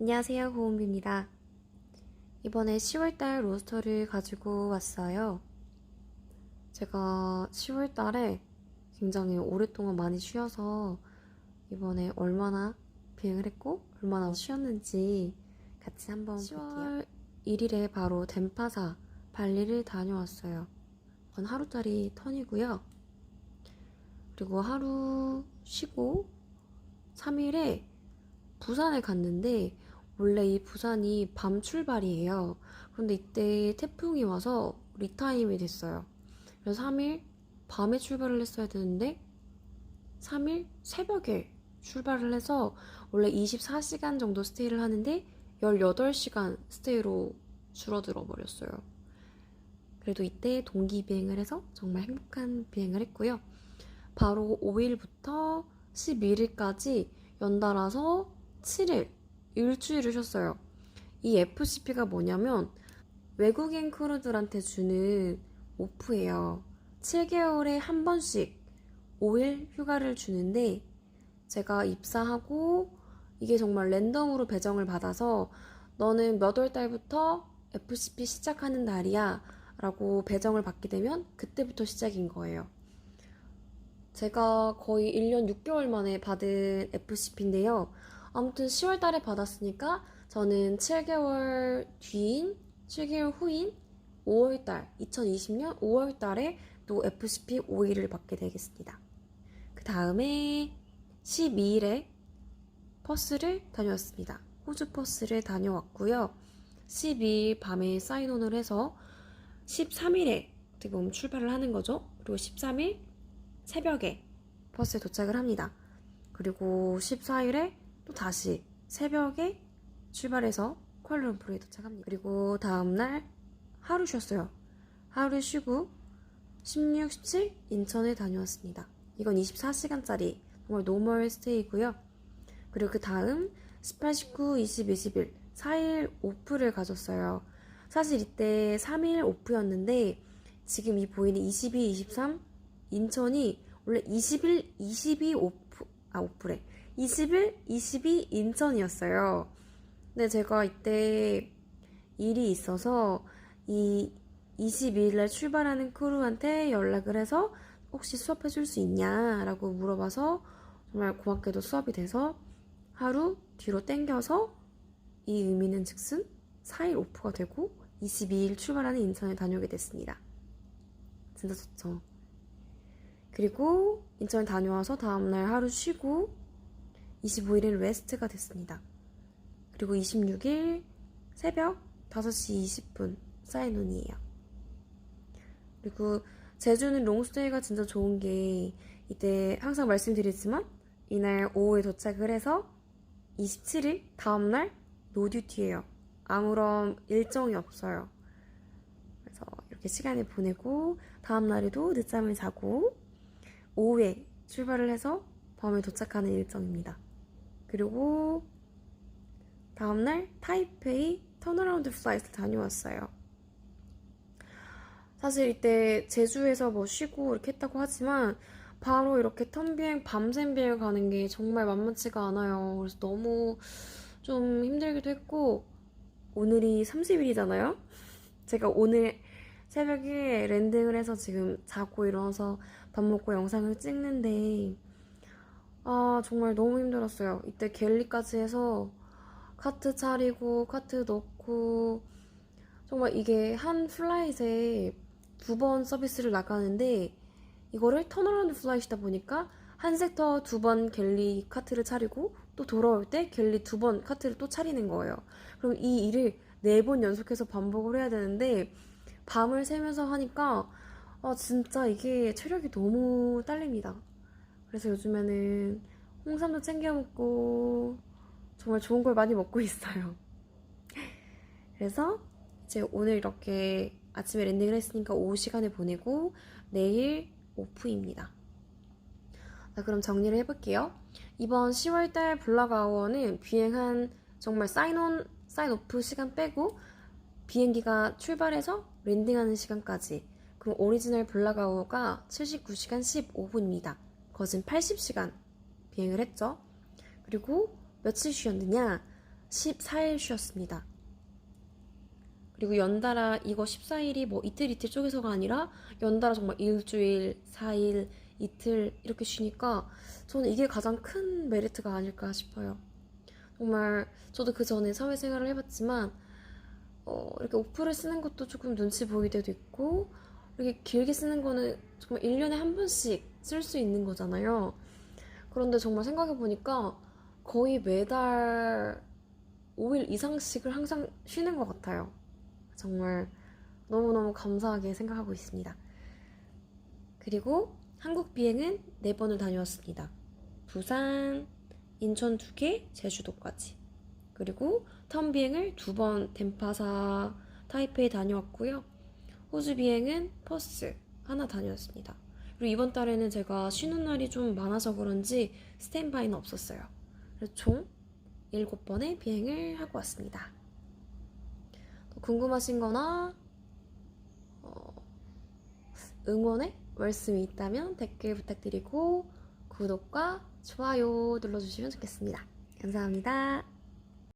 안녕하세요, 고은비입니다. 이번에 10월달 로스터를 가지고 왔어요. 제가 10월달에 굉장히 오랫동안 많이 쉬어서 이번에 얼마나 비행을 했고 얼마나 쉬었는지 같이 한번 볼게요. 10월 1일에 바로 덴파사 발리를 다녀왔어요. 이건 하루짜리 턴이고요. 그리고 하루 쉬고 3일에 부산에 갔는데 원래 이 부산이 밤 출발이에요. 그런데 이때 태풍이 와서 리타임이 됐어요. 그래서 3일 밤에 출발을 했어야 되는데 3일 새벽에 출발을 해서 원래 24시간 정도 스테이를 하는데 18시간 스테이로 줄어들어 버렸어요. 그래도 이때 동기 비행을 해서 정말 행복한 비행을 했고요. 바로 5일부터 11일까지 연달아서 7일, 일주일을 쉬었어요. 이 FCP가 뭐냐면 외국인 크루들한테 주는 오프예요. 7개월에 한 번씩 5일 휴가를 주는데 제가 입사하고 이게 정말 랜덤으로 배정을 받아서 너는 몇 월 달부터 FCP 시작하는 날이야 라고 배정을 받게 되면 그때부터 시작인 거예요. 제가 거의 1년 6개월 만에 받은 FCP인데요. 아무튼 10월 달에 받았으니까 저는 7개월 뒤인, 7개월 후인 5월 달, 2020년 5월 달에 또 FCP 5일을 받게 되겠습니다. 그 다음에 12일에 퍼스를 다녀왔습니다. 호주 퍼스를 다녀왔고요. 12일 밤에 사인온을 해서 13일에 어떻게 보면 출발을 하는 거죠. 그리고 13일 새벽에 버스에 도착을 합니다. 그리고 14일에 또 다시 새벽에 출발해서 쿠알라룸푸르에 도착합니다. 그리고 다음날 하루 쉬었어요. 하루 쉬고 16, 17 인천에 다녀왔습니다. 이건 24시간짜리 정말 노멀 스테이고요. 그리고 그 다음 18, 19, 20, 21 4일 오프를 가졌어요. 사실 이때 3일 오프였는데 지금 이 보이는 22, 23 인천이 원래 21, 22 오프 아 오프래 21, 22 인천이었어요. 근데 제가 이때 일이 있어서 이 22일날 출발하는 크루한테 연락을 해서 혹시 수업해 줄 수 있냐라고 물어봐서 정말 고맙게도 수업이 돼서 하루 뒤로 땡겨서 이 의미는 즉슨 4일 오프가 되고 22일 출발하는 인천에 다녀오게 됐습니다. 진짜 좋죠. 그리고 인천에 다녀와서 다음날 하루 쉬고 25일은 레스트가 됐습니다. 그리고 26일 새벽 5시 20분 사인온이에요. 그리고 제주는 롱스테이가 진짜 좋은 게 이때 항상 말씀드리지만 이날 오후에 도착을 해서 27일 다음날 노듀티예요. 아무런 일정이 없어요. 그래서 이렇게 시간을 보내고 다음날에도 늦잠을 자고 오후에 출발을 해서 밤에 도착하는 일정입니다. 그리고 다음날 타이페이 턴어라운드 플라이트를 다녀왔어요. 사실 이때 제주에서 뭐 쉬고 이렇게 했다고 하지만 바로 이렇게 턴비행 밤샘 비행 가는 게 정말 만만치가 않아요. 그래서 너무 좀 힘들기도 했고 오늘이 30일이잖아요. 제가 오늘 새벽에 랜딩을 해서 지금 자고 일어나서 밥 먹고 영상을 찍는데 아 정말 너무 힘들었어요. 이때 갤리까지 해서 카트 차리고 카트 넣고 정말 이게 한 플라잇에 두 번 서비스를 나가는데 이거를 턴어라운드 플라이시다 보니까 한 섹터 두 번 갤리 카트를 차리고 또 돌아올 때 갤리 두 번 카트를 또 차리는 거예요. 그럼 이 일을 네 번 연속해서 반복을 해야 되는데 밤을 새면서 하니까 아 진짜 이게 체력이 너무 딸립니다. 그래서 요즘에는 홍삼도 챙겨 먹고 정말 좋은 걸 많이 먹고 있어요. 그래서 이제 오늘 이렇게 아침에 랜딩을 했으니까 오후 시간을 보내고 내일 오프입니다. 자, 그럼 정리를 해볼게요. 이번 10월달 블락아워는 비행한 정말 사인온, 사인오프 시간 빼고 비행기가 출발해서 랜딩하는 시간까지 그럼 오리지널 블락아워가 79시간 15분입니다. 거진 80시간 비행을 했죠. 그리고 며칠 쉬었느냐? 14일 쉬었습니다. 그리고 연달아 이거 14일이 뭐 이틀 이틀 쪼개서가 아니라 연달아 정말 일주일, 4일, 이틀 이렇게 쉬니까 저는 이게 가장 큰 메리트가 아닐까 싶어요. 정말 저도 그 전에 사회생활을 해봤지만 어, 이렇게 오프를 쓰는 것도 조금 눈치 보일 때도 있고 이렇게 길게 쓰는 거는 정말 1년에 한 번씩 쓸 수 있는 거잖아요. 그런데 정말 생각해보니까 거의 매달 5일 이상씩을 항상 쉬는 것 같아요. 정말 너무너무 감사하게 생각하고 있습니다. 그리고 한국 비행은 4번을 다녀왔습니다. 부산, 인천 2개, 제주도까지. 그리고 텀 비행을 2번 덴파사, 타이페이 다녀왔고요. 호주 비행은 퍼스 하나 다녀왔습니다. 그리고 이번 달에는 제가 쉬는 날이 좀 많아서 그런지 스탠바이는 없었어요. 그래서 총 7번의 비행을 하고 왔습니다. 또 궁금하신 거나 어, 응원의 말씀이 있다면 댓글 부탁드리고 구독과 좋아요 눌러주시면 좋겠습니다. 감사합니다.